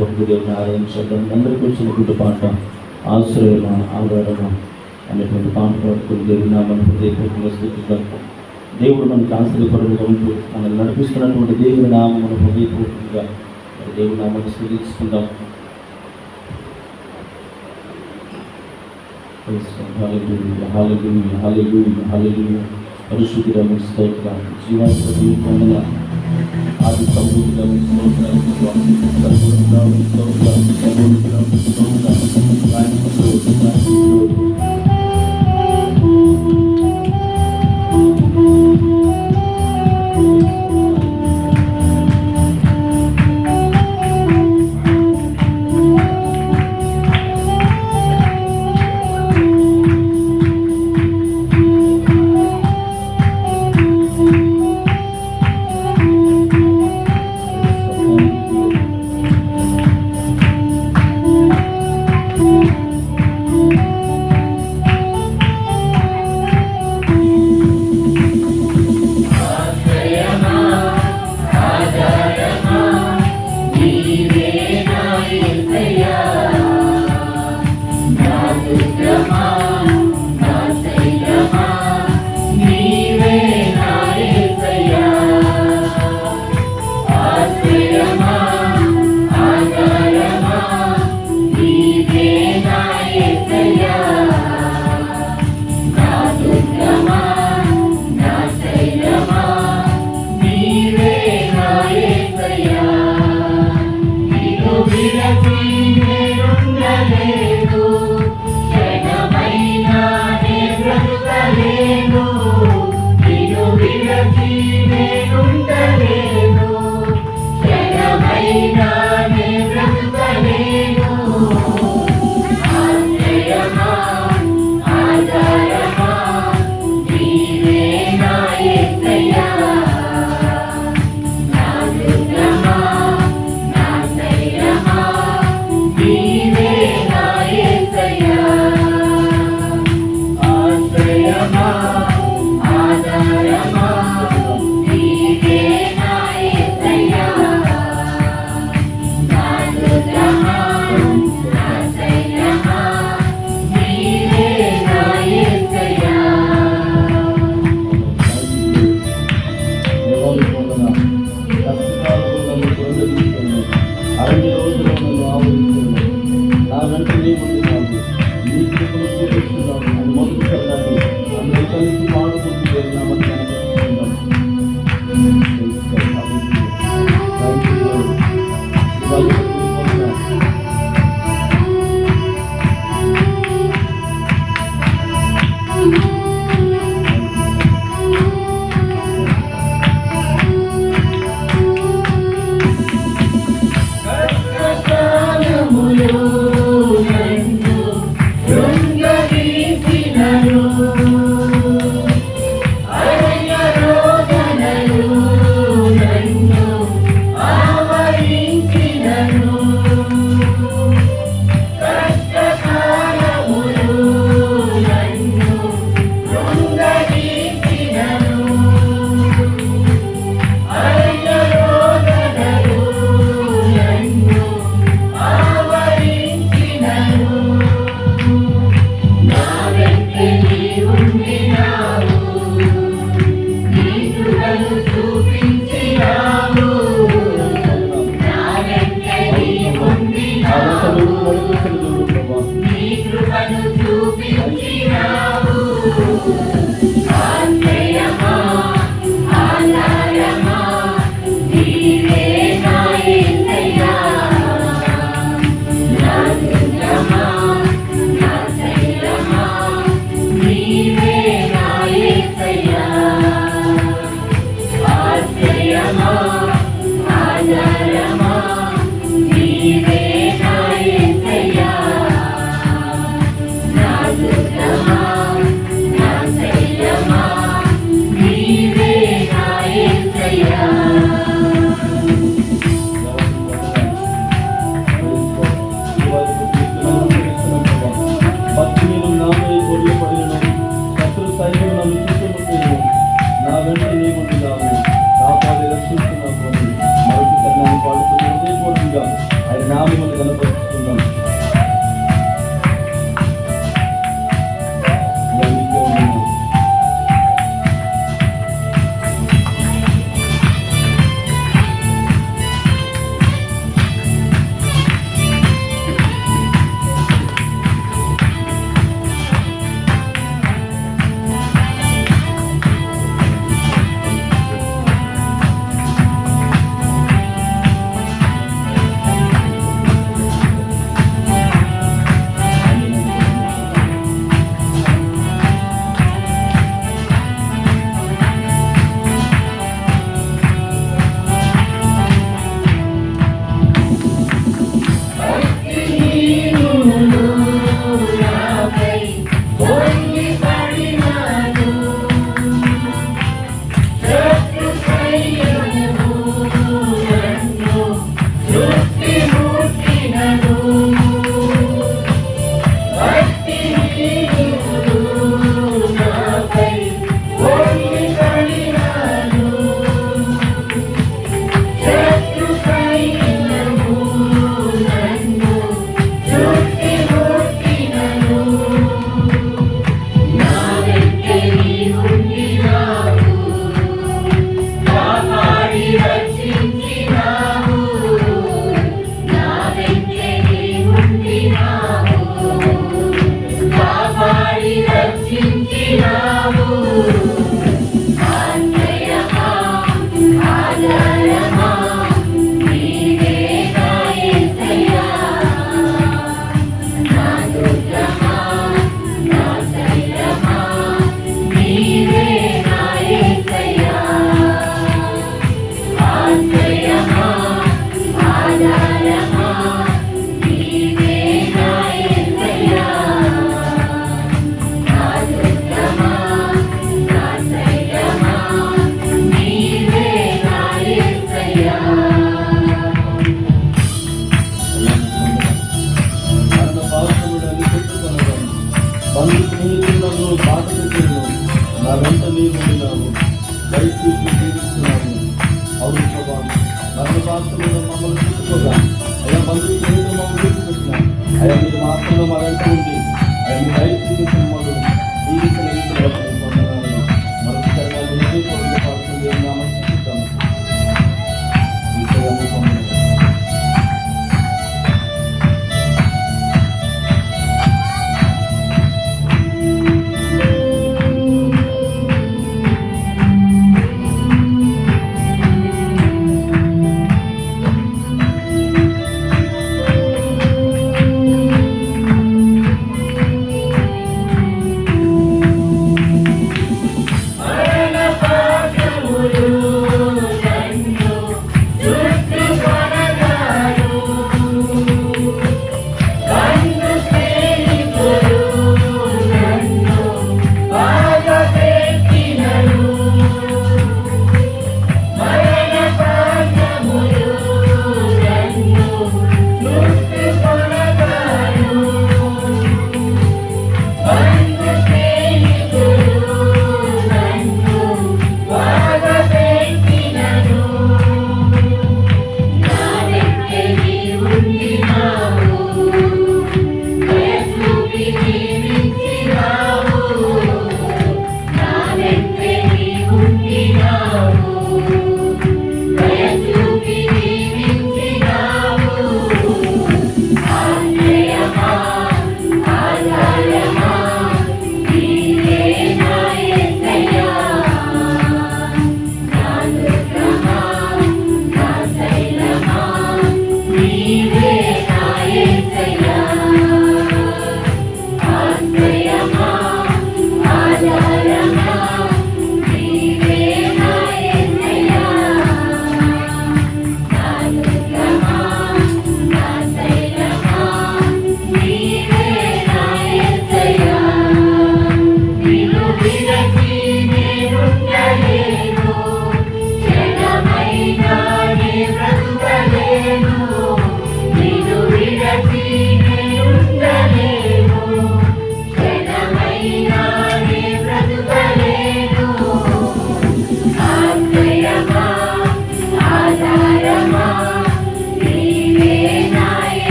హృదయపూర్వక దేవుని ఆరాధించడం అందరికీ వచ్చిన గుడ్డ పాట ఆశ్రయమ ఆధారమ అనేటువంటి పాట పాడుకుని దేవుని నామని హృదయపూర్వకంగా స్థుతిద్దాం దేవుడు మనకు ఆశ్రయపరంగా ఉంటూ మనల్ని నడిపిస్తున్నటువంటి దేవుని నామం మన హృదయపూర్వకంగా మరి దేవుని నామాన్ని స్థుతించుకుందాం పరిశుద్ధి hallelujah, hallelujah, జీవాత్మ పొందన ఆది సమృద్ధిరము స్తోత్రం సర్వోన్నతము స్తోత్రం సర్వోన్నతము స్తోత్రం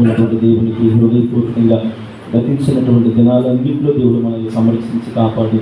ఉన్నటువంటి దేవునికి హృదయపూర్వకంగా గతించినటువంటి దినాలన్నింటిలో దేవుడు మనల్ని సంరక్షించి కాపాడి.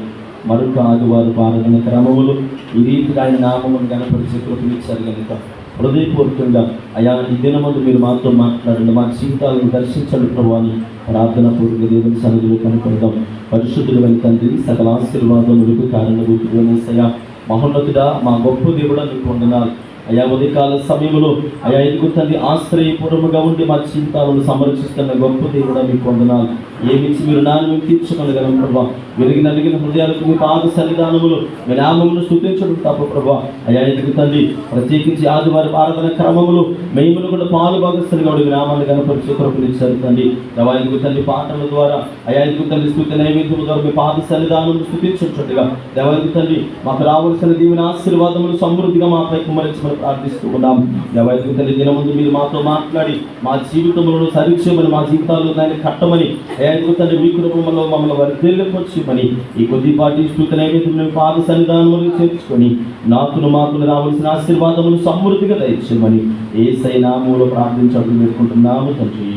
మరొక ఆదివారం ఆరాధన క్రమములు ఈ రీతిగా ఆయన నామమును కనపరిచే కృపనిచ్చారు కనుక. హృదయపూర్వకంగా అయా ఈ దినమందు మీరు మాతో మాట్లాడండి మా జీవితాలను దర్శించండి ప్రభాని ప్రార్థన పూర్వక దేవుని సన్నిధిలో కనుకొందాం పరిశుద్ధులమైన తండ్రి సకల ఆశీర్వాదములకు కారణభూతుడనేసయ్యా మహోన్నతుడా మా గొప్ప దేవుడా నీకు వందనాలు. అయా ఉదయకాల సమయంలో అయా ఎందుకు తల్లి ఆశ్రయపూర్వముగా ఉండి మా జీవితాలను సంరక్షిస్తున్న గొప్ప దేవుడా మీకు వందనాలు ఏమిచ్చి మీరు నాన్న తీర్చుకోగలం ప్రభా. విరిగి నలిగిన హృదయాలకు మీ పాద సన్నిధానములు మీ నామమును స్థుతించడం తప్ప ప్రభా. అయా ఎందుకు తండ్రి ప్రత్యేకించి ఆదివారం ఆరాధన క్రమములు మేమును కూడా పాలు భాగస్థులుగా ఉండి నామాన్ని కనపరిచే కృపనిచ్చారు తండ్రి రవా ఎదుగు తండ్రి పాటల ద్వారా అయా ఎదుగు తండ్రి స్థుతి నైవేద్యము ద్వారా మీ పాద సన్నిధానములు స్థుతించుంటుండగా దేవా ఎందుకు తండ్రి మాకు రావాల్సిన దీవెన ఆశీర్వాదములు సమృద్ధిగా మాపై కుమరించమని ప్రార్థిస్తూ ఉన్నాం దేవా ఎందుకు తండ్రి దినముందు మీరు మాతో మాట్లాడి మా జీవితములను సరిచేయమని మా జీవితాల్లో దాన్ని కట్టమని అయా ఎందుకు తన వికృపములో కుటుంబంలో మమ్మల్ని వర్ధిల్లపరచమని ఈ కొద్దిపాటి స్థుతి మేము పాద సన్నిధానములు చేర్చుకొని నాకును మాకును రావాల్సిన ఆశీర్వాదములు సమృద్ధిగా దయచేయమని ఏ సైనాములో ప్రార్థించాలని పెట్టుకుంటున్నాము తండ్రి.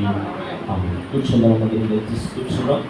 ఆమేన్. కూర్చుందాం కూర్చుందాం